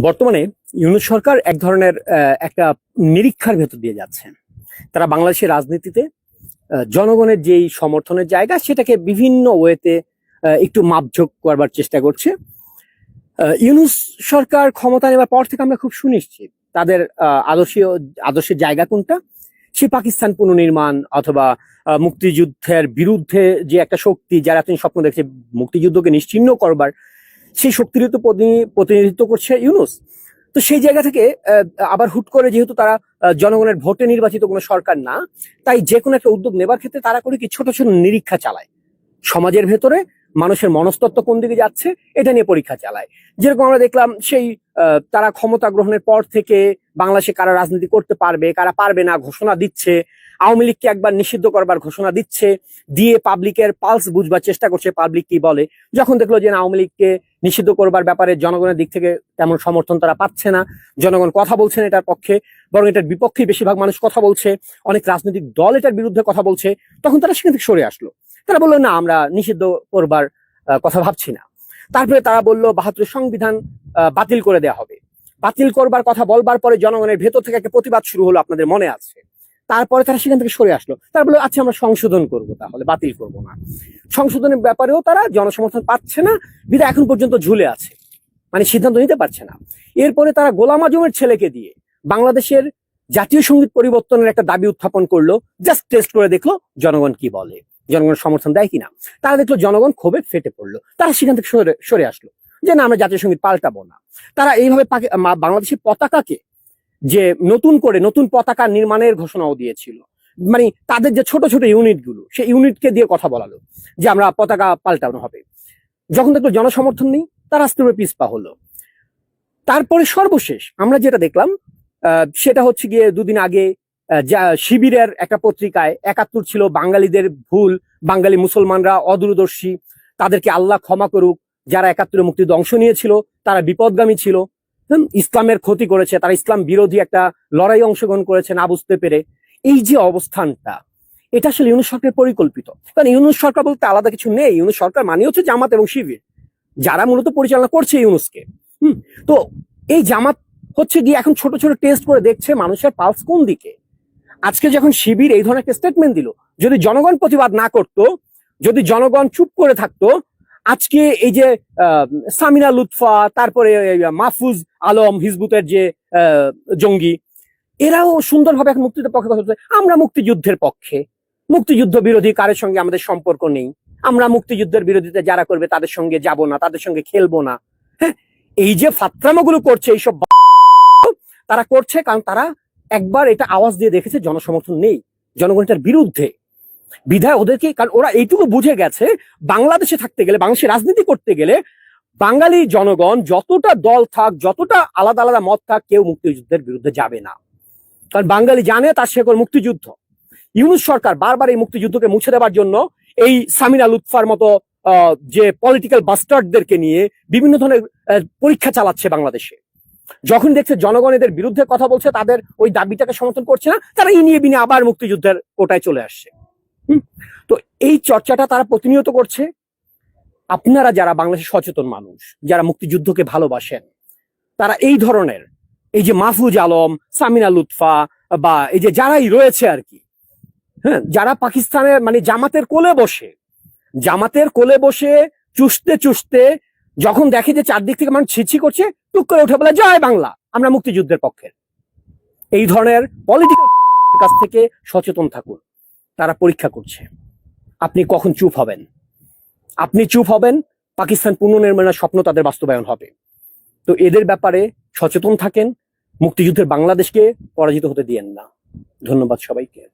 বর্তমানে ইউনুস সরকার এক ধরনের একটা নিরীক্ষার ভেতর দিয়ে যাচ্ছে। তারা বাংলাদেশের রাজনীতিতে জনগণের যেই সমর্থনের জায়গা, সেটাকে বিভিন্ন ওয়েতে একটু মাপঝোক করবার চেষ্টা করছে। ইউনুস সরকার ক্ষমতা নেবার পর থেকে আমরা খুব সুনিশ্চিত তাদের আদর্শীয়, আদর্শের জায়গা কোনটা? সে পাকিস্তান পুনর্নির্মাণ অথবা মুক্তিযুদ্ধের বিরুদ্ধে যে একটা শক্তি, যারা তিনি স্বপ্ন দেখছে, মুক্তিযুদ্ধকে নিশ্চিহ্ন করবার সেই শক্তির তো প্রতিনিধিত্ব করছে ইউনুস। তো সেই জায়গা থেকে আবার হুট করে যেহেতু তারা জনগণের ভোটে নির্বাচিত কোনো সরকার না, তাই যে কোনো একটা উদ্যোগ নেবার ক্ষেত্রে তারা করে কি ছোট ছোট নিরীক্ষা চালায়। সমাজের ভেতরে মানুষের মনস্তত্ব কোন দিকে যাচ্ছে, এটা নিয়ে পরীক্ষা চালায়। যেরকম আমরা দেখলাম সেই তারা ক্ষমতা গ্রহণের পর থেকে বাংলাদেশে কারা রাজনীতি করতে পারবে, কারা পারবে না ঘোষণা দিচ্ছে আওয়ামী লীগকে একবার নিষিদ্ধ করবার ঘোষণা দিচ্ছে, দিয়ে পাবলিকের পালস বুঝবার চেষ্টা করছে, পাবলিক কি বলে। যখন দেখল যে আওয়ামী লীগকে নিষিদ্ধ করবার ব্যাপারে জনগণের দিক থেকে তেমন সমর্থন তারা পাচ্ছে না, জনগণ কথা বলছেন এটার পক্ষে, বরং এটার বিপক্ষে বেশিরভাগ মানুষ কথা বলছে, অনেক রাজনৈতিক দল এটার বিরুদ্ধে কথা বলছে, তখন তারা সেখান থেকে সরে আসলো। তারা বলল, না, আমরা নিষিদ্ধ করবার কথা ভাবছি না। তারপরে তারা বলল বাহাত্তর সংবিধান বাতিল করে দেওয়া হবে। বাতিল করবার কথা বলবার পরে জনগণের ভেতর থেকে একটা প্রতিবাদ শুরু হলো, আপনাদের মনে আছে? তারপরে তারা সেখান থেকে সরে আসলো। তারা বলল আচ্ছা আমরা সংশোধন করব তাহলে, বাতিল করব না। সংশোধনের ব্যাপারেও তারা জনসমর্থন পাচ্ছে না বিধা এখন পর্যন্ত ঝুলে আছে। মানে সিদ্ধান্ত নিতে পারছে না। এরপরে তারা গোলাম আজমের ছেলেকে দিয়ে বাংলাদেশের জাতীয় সংগীত পরিবর্তনের একটা দাবি উত্থাপন করল। জাস্ট টেস্ট করে দেখল জনগণ কি বলে জনগণ সমর্থন দেয় কিনা। তারা দেখল জনগণ ক্ষোভে ফেটে পড়ল। তারা সেখান থেকে সরে সরে আসলো। যে না, আমরা জাতীয় সংগীত পাল্টাবো না। তারা এইভাবে বাংলাদেশের পতাকাকে যে নতুন করে নতুন পতাকা নির্মাণের ঘোষণাও দিয়েছিল। মানে তাদের যে ছোট ছোট ইউনিটগুলো সেই ইউনিটকে দিয়ে কথা বলালো যে আমরা পতাকা পাল্টানো হবে। যখন দেখল জনসমর্থন নেই, তারা আস্তে করে পিসপা হলো। তারপরে সর্বশেষ আমরা যেটা দেখলাম সেটা হচ্ছে গিয়ে দুদিন আগে যা, শিবিরের একটা পত্রিকায় একাত্তর ছিল বাঙালিদের ভুল, বাঙালি মুসলমানরা অদূরদর্শী, তাদেরকে আল্লাহ ক্ষমা করুক, যারা একাত্তরে মুক্তিতে অংশ নিয়েছিল, তারা বিপদগামী ছিল। ইসলামের ক্ষতি করেছে, তারা ইসলাম বিরোধী একটা লড়াই অংশগ্রহণ করেছে না বুঝতে পেরে। এই যে অবস্থানটা, এটা আসলে ইউনুস সরকারের পরিকল্পিত। কারণ ইউনুস সরকার বলতে আলাদা কিছু নেই, ইউনুস সরকার মানে হচ্ছে জামাত এবং শিবির, যারা মূলত পরিচালনা করছে ইউনুসকে। হুম, তো এই জামাত হচ্ছে গিয়ে এখন ছোট ছোট টেস্ট করে দেখছে মানুষের পালস কোন দিকে। আজকে যখন শিবির এই ধরনের একটা স্টেটমেন্ট দিল, যদি জনগণ প্রতিবাদ না করত, যদি জনগণ চুপ করে থাকতো আজকে এই যে সামিনা লুৎফা, তারপরে মাহফুজ আলম, হিজবুতের যে জঙ্গি, এরাও সুন্দরভাবে এখন মুক্তিযুদ্ধের পক্ষে কথা বলছে। আমরা মুক্তিযুদ্ধের পক্ষে। মুক্তিযুদ্ধ বিরোধী কারের সঙ্গে আমাদের সম্পর্ক নেই। আমরা মুক্তিযুদ্ধের বিরোধিতা যারা করবে তাদের সঙ্গে যাব না, তাদের সঙ্গে খেলব না। হ্যাঁ এই যে ফাত্রামোগুলো করছে, এইসব তারা করছে কারণ তারা একবার এটা আওয়াজ দিয়ে দেখেছে, জনসমর্থন নেই। জনগণ এটার বিরুদ্ধে। বিধায় ওদেরকে, কারণ ওরা এইটুকু বুঝে গেছে, বাংলাদেশে থাকতে গেলে, বাংলাদেশে রাজনীতি করতে গেলে বাঙালি জনগণ যতটা দল থাক, যতটা আলাদা আলাদা মত থাক, কেউ মুক্তিযুদ্ধের বিরুদ্ধে যাবে না। কারণ বাঙালি জানে তার শেকড় মুক্তিযুদ্ধ। ইউনুস সরকার বারবার এই মুক্তিযুদ্ধকে মুছে দেওয়ার জন্য এই সামিনা লুৎফার মতো যে পলিটিক্যাল বাস্টার্ডদেরকে নিয়ে বিভিন্ন ধরনের পরীক্ষা চালাচ্ছে বাংলাদেশে। যখন দেখছে জনগণ এদের বিরুদ্ধে কথা বলছে, তাদের ওই দাবিটাকে সমর্থন করছে না, তারা ই নিয়ে বিনে আবার মুক্তিযুদ্ধের কোটায় চলে আসছে? তো এই চর্চাটা তারা প্রতিনিয়ত করছে। আপনারা যারা বাংলাদেশের সচেতন মানুষ, যারা মুক্তিযুদ্ধকে ভালোবাসেন, তারা এই ধরনের, এই যে মাহফুজ আলম, সামিনা লুৎফা বা এই যে যারাই রয়েছে আর কি হ্যাঁ যারা পাকিস্তানের মানে জামাতের কোলে বসে, জামাতের কোলে বসে চুষতে চুষতে যখন দেখে যে চারদিক থেকে মানুষ ছিছি করছে, টুক করে উঠে বলে, জয় বাংলা, আমরা মুক্তিযুদ্ধের পক্ষে। এই ধরনের পলিটিক্যাল কাছ থেকে সচেতন থাকুন। তারা পরীক্ষা করছে। আপনি কখন চুপ হবেন? আপনি চুপ হবেন, পাকিস্তান পুনর্নির্মাণের স্বপ্ন তাদের বাস্তবায়ন হবে। তো এদের ব্যাপারে সচেতন থাকেন, মুক্তিযুদ্ধের বাংলাদেশকে পরাজিত হতে দিয়েন না। ধন্যবাদ সবাইকে।